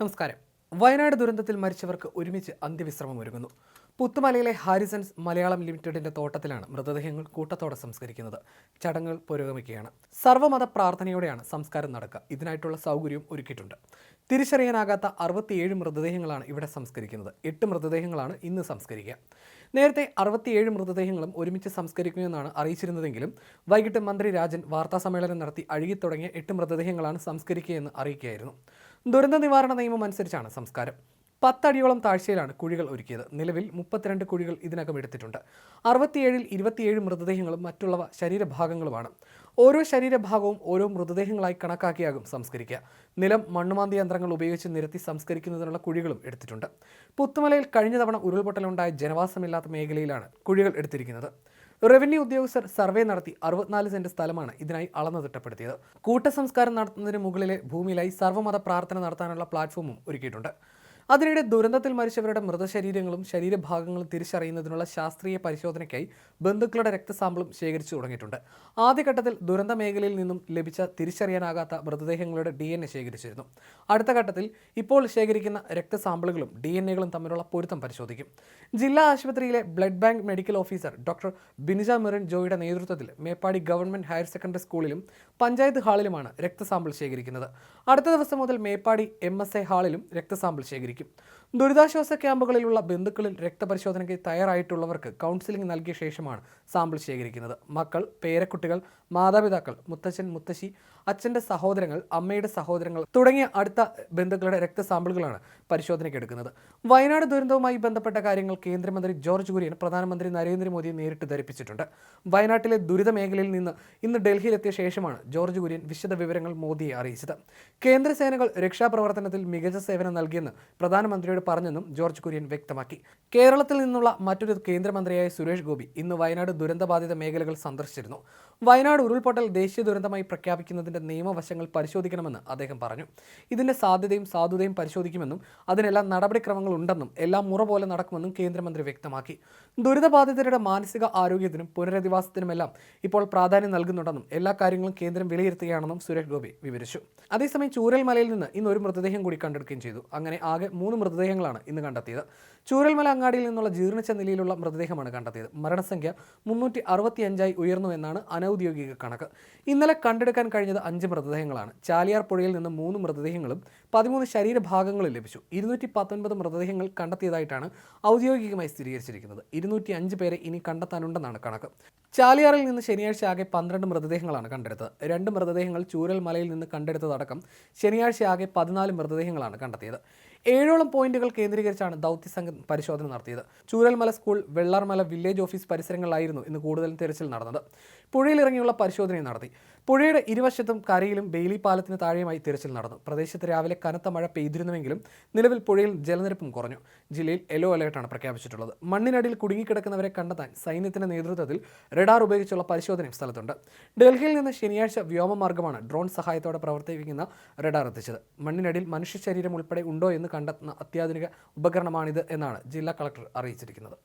നമസ്കാരം. വയനാട് ദുരന്തത്തിൽ മരിച്ചവർക്ക് ഒരുമിച്ച് അന്ത്യവിശ്രമം ഒരുങ്ങുന്നു. പുത്തുമലയിലെ ഹാരിസൺസ് മലയാളം ലിമിറ്റഡിന്റെ തോട്ടത്തിലാണ് മൃതദേഹങ്ങൾ കൂട്ടത്തോടെ സംസ്കരിക്കുന്നത്. ചടങ്ങുകൾ പുരോഗമിക്കുകയാണ്. സർവമത പ്രാർത്ഥനയോടെയാണ് സംസ്കാരം നടക്കുക. ഇതിനായിട്ടുള്ള സൗകര്യവും ഒരുക്കിയിട്ടുണ്ട്. തിരിച്ചറിയാനാകാത്ത അറുപത്തിയേഴ് മൃതദേഹങ്ങളാണ് ഇവിടെ സംസ്കരിക്കുന്നത്. എട്ട് മൃതദേഹങ്ങളാണ് ഇന്ന് സംസ്കരിക്കുക. നേരത്തെ അറുപത്തിയേഴ് മൃതദേഹങ്ങളും ഒരുമിച്ച് സംസ്കരിക്കുമെന്നാണ് അറിയിച്ചിരുന്നതെങ്കിലും വൈകിട്ട് മന്ത്രി രാജൻ വാർത്താസമ്മേളനം നടത്തി അഴുകിത്തുടങ്ങിയ എട്ട് മൃതദേഹങ്ങളാണ് സംസ്കരിക്കുകയെന്ന് അറിയിക്കുകയായിരുന്നു. ദുരന്ത നിവാരണ നിയമം അനുസരിച്ചാണ് സംസ്കാരം. പത്തടിയോളം താഴ്ചയിലാണ് കുഴികൾ ഒരുക്കിയത്. നിലവിൽ മുപ്പത്തിരണ്ട് കുഴികൾ ഇതിനകം എടുത്തിട്ടുണ്ട്. അറുപത്തിയേഴിൽ ഇരുപത്തിയേഴ് മൃതദേഹങ്ങളും മറ്റുള്ളവ ശരീരഭാഗങ്ങളുമാണ്. ഓരോ ശരീരഭാഗവും ഓരോ മൃതദേഹങ്ങളായി കണക്കാക്കിയാകും സംസ്കരിക്കുക. നിലം മണ്ണുമാന്തി യന്ത്രങ്ങൾ ഉപയോഗിച്ച് നിരത്തി സംസ്കരിക്കുന്നതിനുള്ള കുഴികളും എടുത്തിട്ടുണ്ട്. പുത്തുമലയിൽ കഴിഞ്ഞ തവണ ഉരുൾപൊട്ടലുണ്ടായ ജനവാസമില്ലാത്ത മേഖലയിലാണ് കുഴികൾ എടുത്തിരിക്കുന്നത്. റവന്യൂ ഉദ്യോഗസ്ഥർ സർവേ നടത്തി അറുപത്തിനാല് സെന്റ് സ്ഥലമാണ് ഇതിനായി അളന്നു തിട്ടപ്പെടുത്തിയത്. കൂട്ടസംസ്കാരം നടത്തുന്നതിന് മുകളിലെ ഭൂമിയിലായി സർവമത പ്രാർത്ഥന നടത്താനുള്ള പ്ലാറ്റ്ഫോമും ഒരുക്കിയിട്ടുണ്ട്. അതിനിടെ ദുരന്തത്തിൽ മരിച്ചവരുടെ മൃതശരീരങ്ങളും ശരീരഭാഗങ്ങളും തിരിച്ചറിയുന്നതിനുള്ള ശാസ്ത്രീയ പരിശോധനയ്ക്കായി ബന്ധുക്കളുടെ രക്തസാമ്പിളും ശേഖരിച്ചു തുടങ്ങിയിട്ടുണ്ട്. ആദ്യഘട്ടത്തിൽ ദുരന്ത മേഖലയിൽ നിന്നും ലഭിച്ച തിരിച്ചറിയാനാകാത്ത മൃതദേഹങ്ങളുടെ ഡി എൻ എ ശേഖരിച്ചിരുന്നു. അടുത്ത ഘട്ടത്തിൽ ഇപ്പോൾ ശേഖരിക്കുന്ന രക്തസാമ്പിളുകളും ഡി എൻ എകളും തമ്മിലുള്ള പൊരുത്തം പരിശോധിക്കും. ജില്ലാ ആശുപത്രിയിലെ blood bank medical officer doctor Bineeja Merin ജോയിയുടെ നേതൃത്വത്തിൽ മേപ്പാടി ഗവൺമെന്റ് ഹയർ സെക്കൻഡറി സ്കൂളിലും പഞ്ചായത്ത് ഹാളിലുമാണ് രക്തസാമ്പിൾ ശേഖരിക്കുന്നത്. അടുത്ത ദിവസം മുതൽ മേപ്പാടി എ ഹാളിലും രക്തസാമ്പിൾ ശേഖരിക്കും. ദുരിതാശ്വാസ ക്യാമ്പുകളിലുള്ള ബന്ധുക്കളിൽ രക്തപരിശോധനയ്ക്ക് തയ്യാറായിട്ടുള്ളവർക്ക് കൗൺസിലിംഗ് നൽകിയ ശേഷമാണ് സാമ്പിൾ ശേഖരിക്കുന്നത്. മക്കൾ പേരക്കുട്ടികൾ മാതാപിതാക്കൾ മുത്തച്ഛൻ മുത്തശ്ശി അച്ഛന്റെ സഹോദരങ്ങൾ അമ്മയുടെ സഹോദരങ്ങൾ തുടങ്ങിയ അടുത്ത ബന്ധുക്കളുടെ രക്തസാമ്പിളുകളാണ് പരിശോധനയ്ക്ക് എടുക്കുന്നത്. വയനാട് ദുരന്തവുമായി ബന്ധപ്പെട്ട കാര്യങ്ങൾ കേന്ദ്രമന്ത്രി ജോർജ് കുര്യൻ പ്രധാനമന്ത്രി നരേന്ദ്രമോദിയെ നേരിട്ട് ധരിപ്പിച്ചിട്ടുണ്ട്. വയനാട്ടിലെ ദുരിത മേഖലയിൽ നിന്ന് ഇന്ന് ഡൽഹിയിലെത്തിയ ശേഷമാണ് ജോർജ് കുര്യൻ വിശദ വിവരങ്ങൾ മോദിയെ അറിയിച്ചത്. കേന്ദ്രസേനകൾ രക്ഷാപ്രവർത്തനത്തിൽ മികച്ച സേവനം നൽകിയെന്ന് പ്രധാനമന്ത്രിയോട് പറഞ്ഞെന്നും ജോർജ് കുര്യൻ വ്യക്തമാക്കി. കേരളത്തിൽ നിന്നുള്ള മറ്റൊരു കേന്ദ്രമന്ത്രിയായ സുരേഷ് ഗോപി ഇന്ന് വയനാട് ദുരന്തബാധിത മേഖലകൾ സന്ദർശിച്ചിരുന്നു. വയനാട് ഉരുൾപൊട്ടൽ ദേശീയ ദുരന്തമായി പ്രഖ്യാപിക്കുന്നതിന്റെ നിയമവശങ്ങൾ പരിശോധിക്കണമെന്ന് അദ്ദേഹം പറഞ്ഞു. ഇതിന്റെ സാധ്യതയും സാധുതയും പരിശോധിക്കുമെന്നും അതിനെല്ലാം നടപടിക്രമങ്ങൾ ഉണ്ടെന്നും എല്ലാം മുറ പോലെ നടക്കുമെന്നും കേന്ദ്രമന്ത്രി വ്യക്തമാക്കി. ദുരിതബാധിതരുടെ മാനസിക ആരോഗ്യത്തിനും പുനരധിവാസത്തിനുമെല്ലാം ഇപ്പോൾ പ്രാധാന്യം നൽകുന്നുണ്ടെന്നും എല്ലാ കാര്യങ്ങളും കേന്ദ്രം വിലയിരുത്തുകയാണെന്നും സുരേഷ് ഗോപി വിവരിച്ചു. അതേസമയം ചൂരൽമലയിൽ നിന്ന് ഇന്ന് ഒരു മൃതദേഹം കൂടി കണ്ടെടുക്കുകയും ചെയ്തു. അങ്ങനെ ആകെ മൂന്ന് മൃതദേഹങ്ങളാണ് ഇന്ന് കണ്ടെത്തിയത്. ചൂരൽമല അങ്ങാടിയിൽ നിന്നുള്ള ജീർണിച്ച നിലയിലുള്ള മൃതദേഹമാണ് കണ്ടെത്തിയത്. മരണസംഖ്യ മുന്നൂറ്റി ഉയർന്നു എന്നാണ് അനൌദ്യോഗിക കണക്ക്. ഇന്നലെ കണ്ടെടുക്കാൻ കഴിഞ്ഞത് അഞ്ച് മൃതദേഹങ്ങളാണ്. ചാലിയാർ പുഴയിൽ നിന്ന് മൂന്ന് മൃതദേഹങ്ങളും പതിമൂന്ന് ശരീരഭാഗങ്ങളും ലഭിച്ചു. ഇരുന്നൂറ്റി പത്തൊൻപത് മൃതദേഹങ്ങൾ കണ്ടെത്തിയതായിട്ടാണ് ഔദ്യോഗികമായി സ്ഥിരീകരിച്ചിരിക്കുന്നത്. ഇരുന്നൂറ്റി അഞ്ച് പേരെ ഇനി കണ്ടെത്താനുണ്ടെന്നാണ് കണക്ക്. ചാലിയാറിൽ നിന്ന് ശനിയാഴ്ച ആകെ പന്ത്രണ്ട് മൃതദേഹങ്ങളാണ് കണ്ടെടുത്തത്. രണ്ട് മൃതദേഹങ്ങൾ ചൂരൽമലയിൽ നിന്ന് കണ്ടെടുത്തതടക്കം ശനിയാഴ്ച ആകെ പതിനാല് മൃതദേഹങ്ങളാണ് കണ്ടെത്തിയത്. ഏഴോളം പോയിന്റുകൾ കേന്ദ്രീകരിച്ചാണ് ദൗത്യ സംഘം പരിശോധന നടത്തിയത്. Chooralmala school Vellarmala village office പരിസരങ്ങളിലായിരുന്നു ഇന്ന് കൂടുതൽ തിരച്ചിൽ നടന്നത്. പുഴയിലിറങ്ങിയുള്ള പരിശോധനയും നടത്തി. പുഴയുടെ ഇരുവശത്തും കരയിലും ബെയിലി പാലത്തിന് താഴെയുമായി തിരച്ചിൽ നടന്നു. പ്രദേശത്ത് രാവിലെ കനത്ത മഴ പെയ്തിരുന്നുവെങ്കിലും നിലവിൽ പുഴയിൽ ജലനിരപ്പും കുറഞ്ഞു. ജില്ലയിൽ യെല്ലോ അലേർട്ടാണ് പ്രഖ്യാപിച്ചിട്ടുള്ളത്. മണ്ണിനടിയിൽ കുടുങ്ങിക്കിടക്കുന്നവരെ കണ്ടെത്താൻ സൈന്യത്തിന്റെ നേതൃത്വത്തിൽ റഡാർ ഉപയോഗിച്ചുള്ള പരിശോധനയും സ്ഥലത്തുണ്ട്. ഡൽഹിയിൽ നിന്ന് ശനിയാഴ്ച വ്യോമമാർഗമാണ് ഡ്രോൺ സഹായത്തോടെ പ്രവർത്തിപ്പിക്കുന്ന റഡാർ എത്തിച്ചത്. മണ്ണിനടിയിൽ മനുഷ്യ ശരീരം ഉൾപ്പെടെ ഉണ്ടോ എന്ന് കണ്ടെത്തുന്ന അത്യാധുനിക ഉപകരണമാണിത് എന്നാണ് ജില്ലാ കളക്ടർ അറിയിച്ചിരിക്കുന്നത്